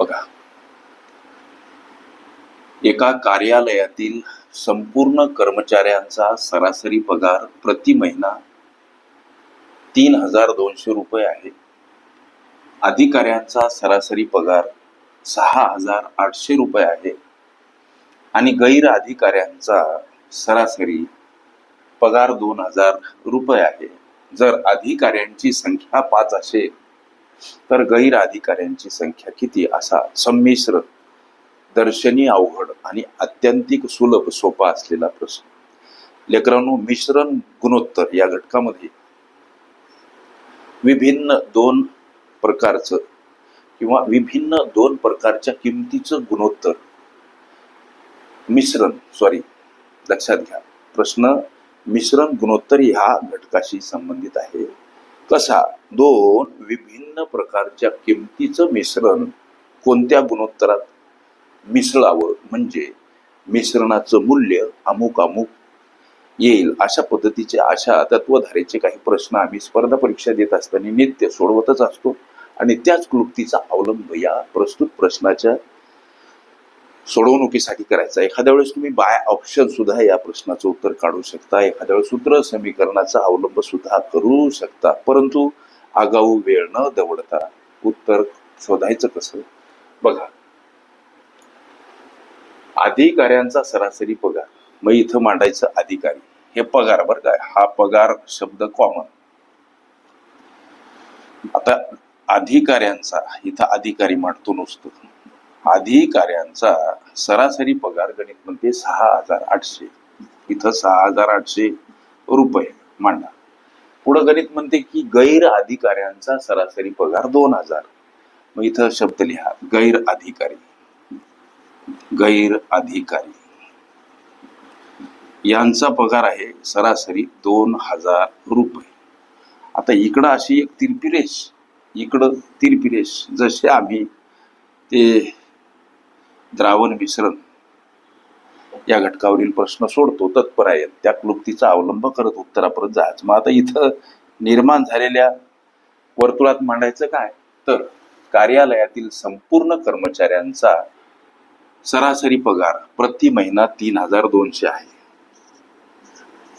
बघा. एका कार्यालयातील संपूर्ण कर्मचाऱ्यांचा सरासरी पगार प्रति महिना तीन हजार दोनशे रुपये आहे. अधिकाऱ्यांचा सरासरी पगार सहा हजार आठशे रुपये आहे. आणि गैर अधिकाऱ्यांचा सरासरी पगार दोन हजार रुपये आहे. जर अधिकाऱ्यांची संख्या पाच असेल तर गैर अधिकाऱ्यांची संख्या किती असा संमिश्र दर्शनी अवघड आणि अत्यंतिक सुलभ सोपा असलेला प्रश्न. लेकरांनो मिश्रण गुणोत्तर या घटकामध्ये विभिन्न दोन प्रकारचं किंवा विभिन्न दोन प्रकारच्या किमतीचं गुणोत्तर मिश्रण सॉरी लक्षात घ्या. प्रश्न मिश्रण गुणोत्तर ह्या घटकाशी संबंधित आहे. कसा? दोन विभिन्न प्रकारच्या किमतीचं मिश्रण कोणत्या गुणोत्तरात मिसळावं? म्हणजे मिश्रणाचं मूल्य अमुक अमुक येईल अशा पद्धतीचे अशा तत्वधारेचे काही प्रश्न आम्ही स्पर्धा परीक्षा देत असताना नित्य सोडवतच असतो. आणि त्याच क्लुप्तीचा अवलंब या प्रस्तुत प्रश्नाच्या सोडवणुकीसाठी करायचा. एखाद्या वेळेस तुम्ही बाय ऑप्शन सुद्धा या प्रश्नाचं उत्तर काढू शकता. एखाद्या वेळेस सूत्र समीकरणाचा अवलंब सुद्धा करू शकता. परंतु आगाऊ वेळ न दवडता उत्तर शोधायचं कसं? बघा. अधिकाऱ्यांचा सरासरी पगार. मग इथं मांडायचं अधिकारी. हे पगार बरं काय हा पगार शब्द कॉमन आता अधिकाऱ्यांचा इथं अधिकारी मांडतो नुसतं. अधिकाऱ्यांचा सरासरी पगार गणित म्हणते सहा हजार आठशे. इथं सहा हजार आठशे रुपये मांडा. पुढं गणित म्हणते की गैर अधिकाऱ्यांचा सरासरी पगार दोन हजार. मग इथं शब्द लिहा. गैर अधिकारी. गैर अधिकारी. यांचा पगार आहे सरासरी दोन हजार रुपये. आता इकडं अशी एक तिरपिरेश इकडं तिरपिरेश जसे आम्ही ते द्रावण मिश्रण या घटकावरील प्रश्न सोडतो तत्पर आहेत त्या क्लुप्तीचा अवलंब करत उत्तरापर्यंत जायचं. मग आता इथं निर्माण झालेल्या वर्तुळात मांडायचं काय? तर कार्यालयातील संपूर्ण कर्मचाऱ्यांचा सरासरी पगार प्रति महिना तीन हजार दोनशे आहे.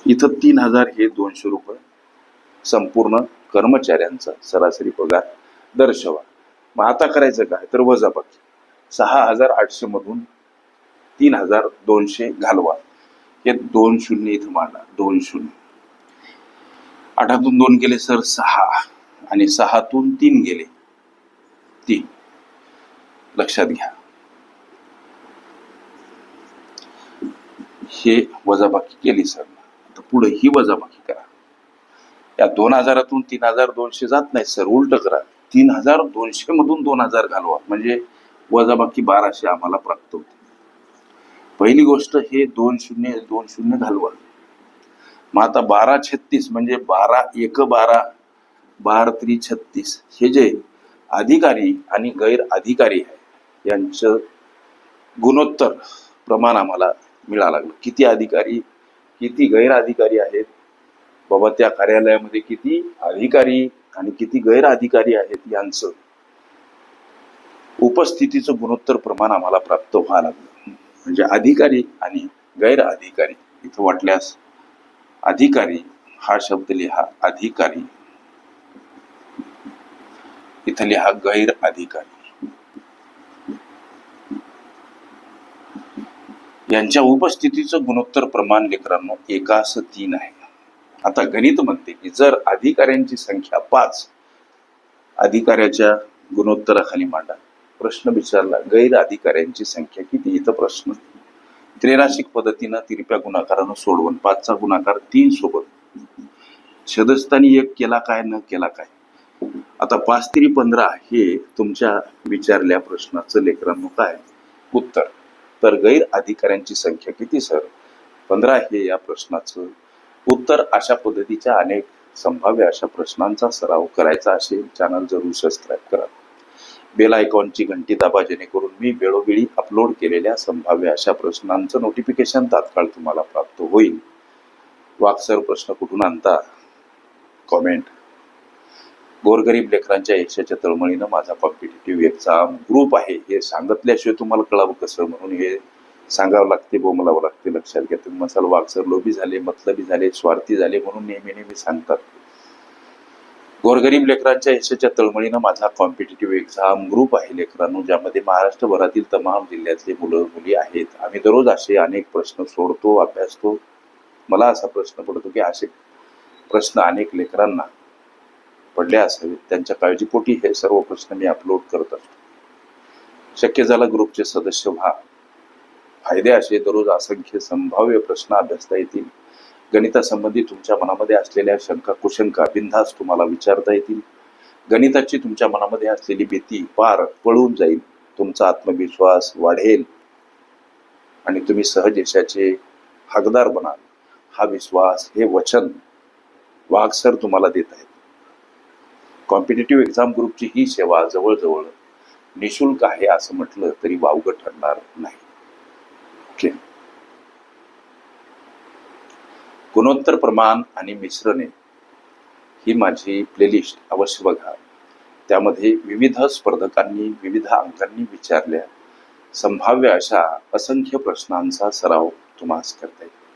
इथं तीन हजार हे दोनशे रुपये संपूर्ण कर्मचाऱ्यांचा सरासरी पगार दर्शवा. मग आता करायचं काय? तर वजाबाकी. सहा हजार आठशे मधून तीन हजार दोनशे घालवा. हे दोन शून्य इथं मांडा. दोन शून्य. आठातून दोन गेले सर सहा आणि सहातून तीन गेले तीन. लक्षात घ्या. हे वजाबाकी केली सर. आता पुढे ही वजाबाकी करा. या दोन हजारातून तीन हजार दोनशे जात नाही सर. उलट करा. तीन हजार दोनशे मधून दोन हजार घालवा. म्हणजे वजाबाकी बाराशे आम्हाला प्राप्त होते. पहिली गोष्ट हे दोन शून्य दोन शून्य घालवा. मग आता बारा छत्तीस म्हणजे बारा एक बारा बारा त्री छत्तीस. हे जे अधिकारी आणि गैर अधिकारी आहे यांचं गुणोत्तर प्रमाण आम्हाला मिळावं लागलं. किती अधिकारी किती गैर अधिकारी आहेत बाबा त्या कार्यालयामध्ये किती अधिकारी आणि किती गैर अधिकारी आहेत यांचं उपस्थितीचं गुणोत्तर प्रमाण आम्हाला प्राप्त व्हावं लागलं. म्हणजे अधिकारी आणि गैर अधिकारी इथं वाटल्यास अधिकारी हा शब्द लिहा अधिकारी. इथं लिहा गैर अधिकारी यांच्या उपस्थितीचं गुणोत्तर प्रमाण लेकरांनो एकास तीन आहे. आता गणित म्हणते की जर अधिकाऱ्यांची संख्या पाच अधिकाऱ्याच्या गुणोत्तराखाली मांडा. प्रश्न विचारला गैर अधिकाऱ्यांची संख्या किती? इथं प्रश्न. त्रेराशिक पद्धतीनं तिरप्या गुणाकारानं सोडवून पाचचा गुणाकार तीन सोबत. छदस्थानी एक केला काय न केला काय? आता पाच तिरी पंधरा हे तुमच्या विचारल्या प्रश्नाचं लेकरांनो काय? उत्तर. तर गैर अधिकाऱ्यांची संख्या किती सर? पंधरा हे या प्रश्नाचं उत्तर. अशा पद्धतीच्या अनेक संभाव्य अशा प्रश्नांचा सराव करायचा असेल. चॅनल जरूर सबस्क्राईब करा. बेल आयकॉनची घंटी दाबा जेणेकरून मी वेळोवेळी अपलोड केलेल्या संभाव्य अशा प्रश्नांचं नोटिफिकेशन तात्काळ तुम्हाला प्राप्त होईल. वाक्सर प्रश्न कुठून आणता? कॉमेंट गोरगरीब लेकरांच्या यशाच्या तळमळीनं माझा कॉम्पिटेटिव्ह एक्झाम ग्रुप आहे. हे सांगितल्याशिवाय तुम्हाला कळावं कसं? म्हणून हे सांगावं लागते बोमलावं लागते. लक्षात घ्या तुम्ही. मसाल वाक्सर लोभी झाले मतलबी झाले स्वार्थी झाले म्हणून नेहमी नेहमी सांगतात. गोरगरीब लेकरांच्या यशाच्या तळमळीनं माझा कॉम्पिटेटिव्ह एक्झाम ग्रुप आहे लेकरांनो ज्यामध्ये महाराष्ट्रभरातील तमाम जिल्ह्यातले मुलं मुली आहेत. आम्ही दररोज असे अनेक प्रश्न सोडतो अभ्यासतो. मला असा प्रश्न पडतो की असे प्रश्न अनेक लेकरांना पडले असावेत. त्यांच्या काळजीपोटी हे सर्व प्रश्न मी अपलोड करत असतो. शक्य झाला ग्रुपचे सदस्य व्हा. फायदे असे दररोज असंख्य संभाव्य प्रश्न अभ्यासता येतील. गणितासंबंधी तुमच्या मनामध्ये असलेल्या शंका कुशंका बिनधास्त तुम्हाला विचारता येतील. गणिताची तुमच्या मनामध्ये असलेली भीती पार पळून जाईल. तुमचा आत्मविश्वास वाढेल. आणि तुम्ही सहज यशाचे हकदार बनाल. हा विश्वास हे वचन वाघसर तुम्हाला देत आहेत. कॉम्पिटेटिव्ह एक्झाम ग्रुपची ही सेवा जवळजवळ निशुल्क आहे असं म्हटलं तरी वावगं ठरणार नाही. गुणोत्तर प्रमाण आणि मिश्रणे ही माझी प्लेलिस्ट अवश्य बघा. त्यामध्ये विविध स्पर्धकांनी विविध अंकांनी विचारल्या. संभाव्य अशा असंख्य प्रश्नांचा सराव तुम्हाला करता येईल.